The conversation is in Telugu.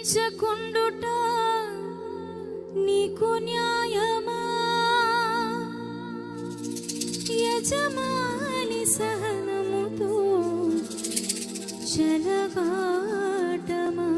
హింసించకుండుట నీకు న్యాయమా? యజమాని సహనముతో చలగాటమా?